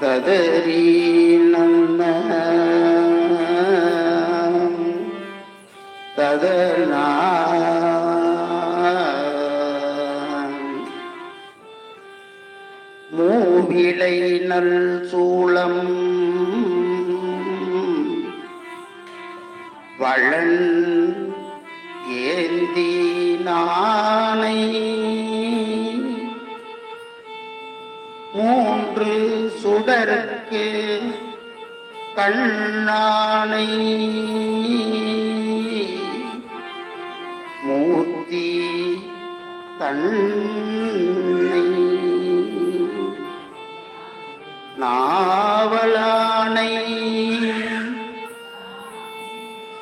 ததறி நன்ன மூவிலை நல் சூளம். வளன் ஏந்தி கண்ணுக்கு கண்ணானை. மூர்த்தி தன்னை. நாவலானை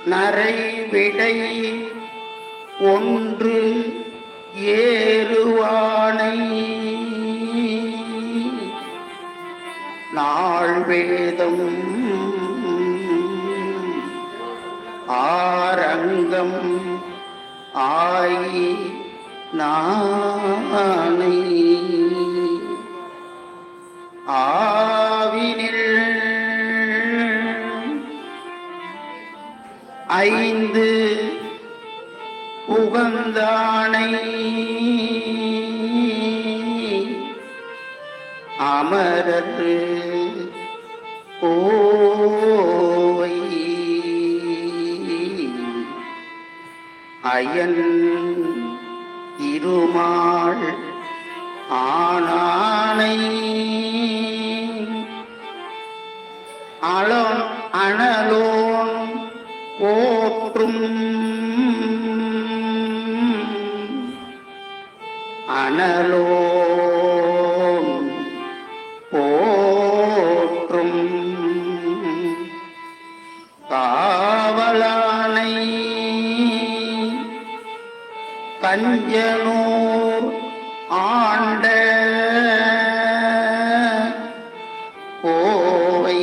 நரைவிடை ஒன்று ஏ நாள் வேதம் ஆரங்கம் ஆயி நானை. ஆவினில் ஐந்து உகந்தானை. அமரரு கோவை அயன் இருமாள் ஆனானை அளம் அணர் பஞ்சனூர் ஆண்ட கோவை.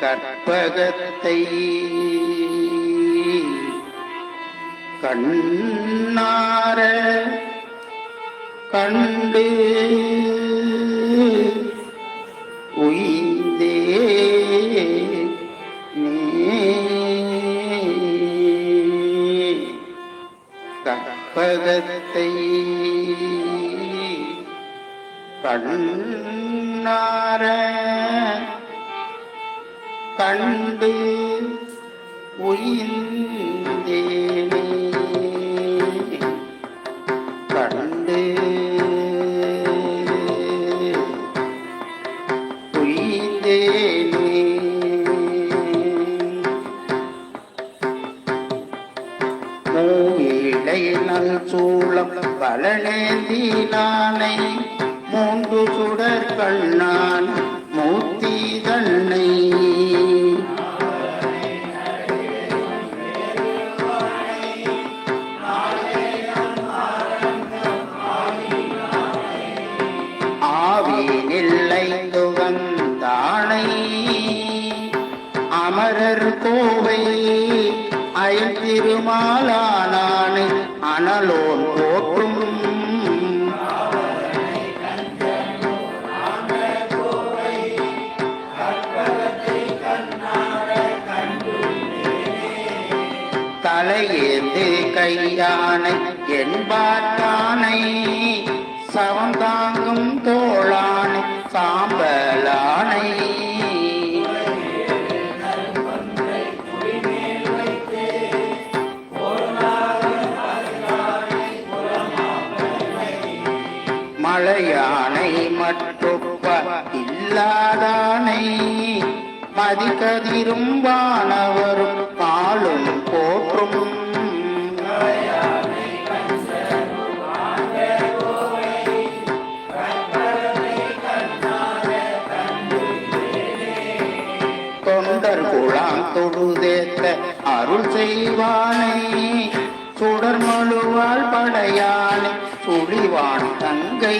கற்பகத்தை கண்ணார கண்டு கண்ணார கண்டு உயிந்தேனே கண்டு உயிந்தேனே மூவிலை நல் சூழம் பலனேந்தி நானை மூன்று சுடர் கண்ணான் மூத்தி தன்னை. ஆவினில்லை துவந்தானை அமரர் கோவை அயல் திருமாலானானை அனலோ தலையேந்து கையானை என்பாட்டானை சவம் தாங்கும் தோளானை சாம்பலானை. மலையானை மட்டுப்ப இல்லாதானை மதிக்கதிரும் வானவரும் சுடர் மழுவாள் படையானை சுழிவான் தங்கை.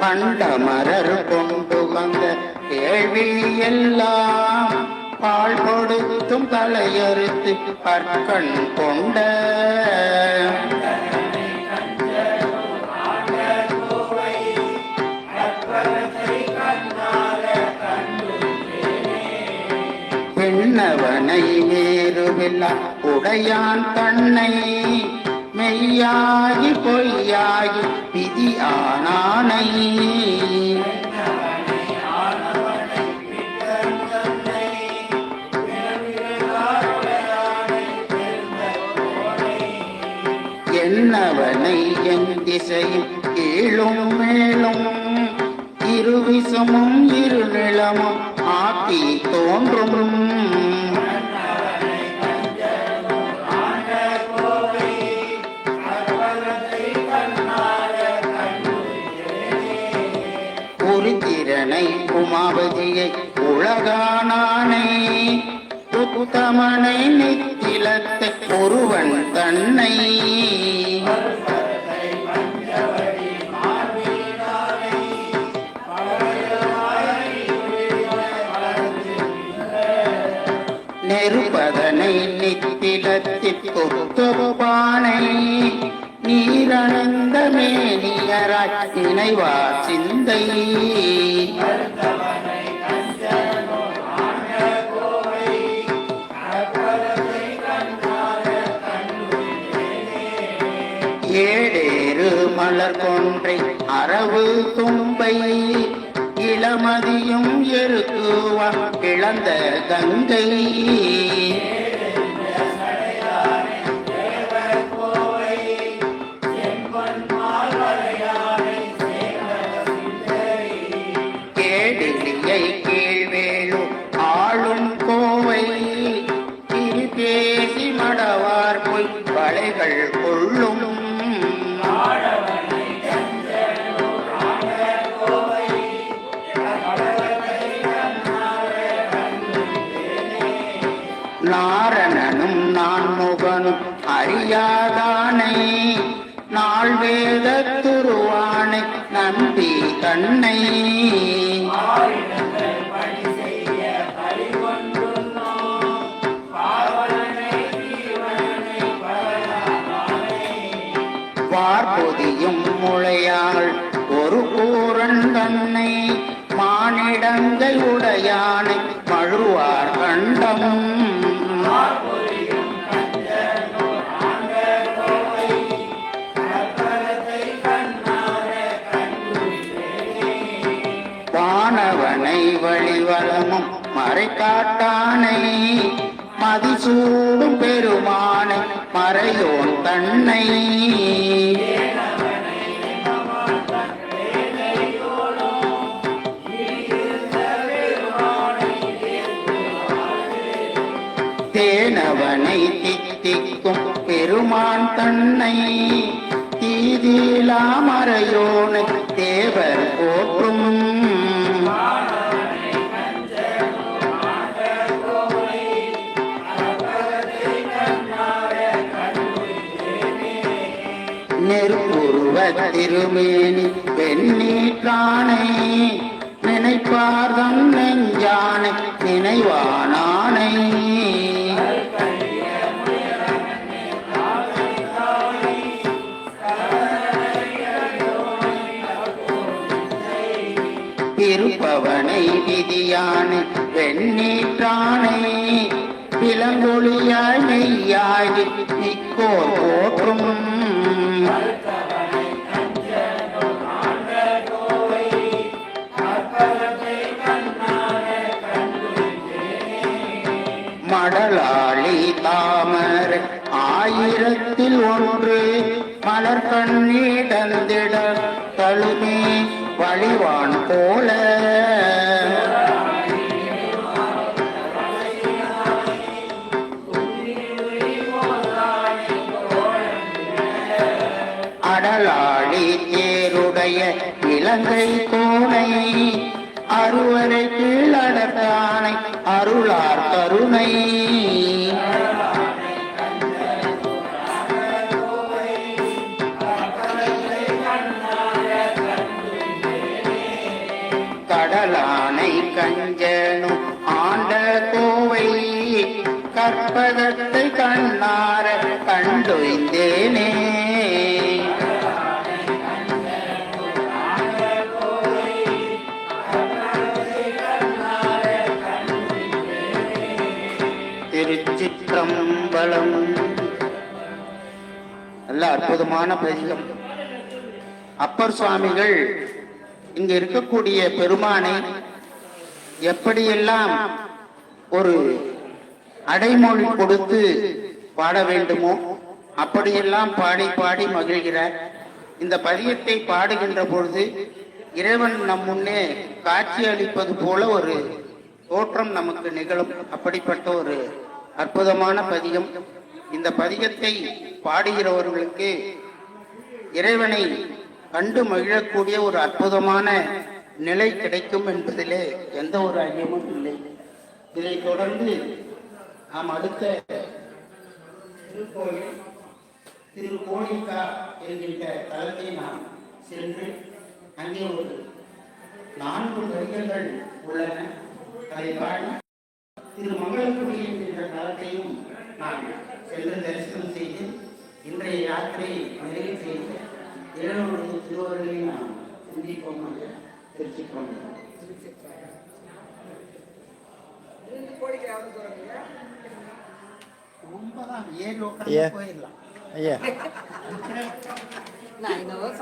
பண்ட மரர் கொண்டு வந்த கேள்வி எல்லாம் பால் கொடுத்தும் தலையறுத்து பற்கண் கொண்ட வேறுவில்லா உடையான் தன்னை மெய்யாகி பொய்யாகி விதி ஆனானை. என்னவனை என் திசையும் கீழும் மேலும் இருவிசமும் இரு நிலமும் ஆக்கி தோன்றும் நெருப்பதனை நித்திலத்தில் பொறுத்தொருபானை நீரணந்த மேனியராய் நினைவார் சிந்தை. ஏடேறு மலர் கொன்றை அரவு தும்பை இளமதியும் எருக்குவான் இழந்த கங்கை. நாரணனும் நான் முகனும் அறியாதானை நாள் வேத துருவானை நம்பி தன்னை பார்பொதியும் முளையாள் ஒரு கூரன் தன்னை மானிடங்கள் உடையானை மழுவார் கண்டம். வளமும் மறைக்காட்டானை. மதிசூடும் பெருமானை மறையோன் தன்னை. தேனவனை தித்திக்கும் பெருமான் தன்னை. தீதிலாமறையோனை தேவர் போற்றும். திருமேனி வெண்ணீற்றானை நினைப்பார்தம் நெஞ்சானை நினைவானானை. இருப்பவனை விதியானை வெண்ணீற்றானை. விலங்கொழியாய் மெய்யாகி இக்கோர் போற்றும். மலர்களில் ஒன்று மலர் கண்ணீடந்திட தழுமே வழிவான் போல. அடலாளி தேருடைய இலங்கை கோனை அறுவரை கீழடத்தானை அருளார் கருணை. கற்பகத்தை கண்ணார கண்டொய்ந்தேனே. திருச்சிற்றம்பலம். நல்ல அற்புதமான பதிகம். அப்பர் சுவாமிகள் இங்க இருக்கக்கூடிய பெருமானை எப்படியெல்லாம் ஒரு அடைமொழி கொடுத்து பாட வேண்டுமோ? அப்படியெல்லாம் பாடி பாடி மகிழ்கிறார். இந்த பதியத்தை பாடுகின்ற பொழுது இறைவன் நம் முன்னே காட்சி அளிப்பது போல ஒரு தோற்றம் நமக்கு நிகழும். அப்படிப்பட்ட ஒரு அற்புதமான பதிகம் இந்த பதிகத்தை பாடுகிறவர்களுக்கு இறைவனை கண்டு மகிழக்கூடிய ஒரு அற்புதமான நிலை கிடைக்கும் என்பதிலே எந்த ஒரு ஐயமும் இல்லை. இதை தொடர்ந்து நாம் அடுத்த திருக்கோயில் திரு கோணிக்கா என்கின்ற தளத்தை நாம் சென்று அங்கே ஒரு நான்கு வரிகள் உள்ளன. அதை பாடி திரு மங்களக்குடி என்கின்ற தளத்தையும் நான் சென்று தரிசனம் செய்து இன்றைய யாத்திரையை நிறைவு செய்து இளநூறு திருவருளை நாம் சிந்திப்போம் திருச்சிப்போம் ரொம்ப தான் ஏழு. போயிடலாம். ஐயா. நான் இன்னும்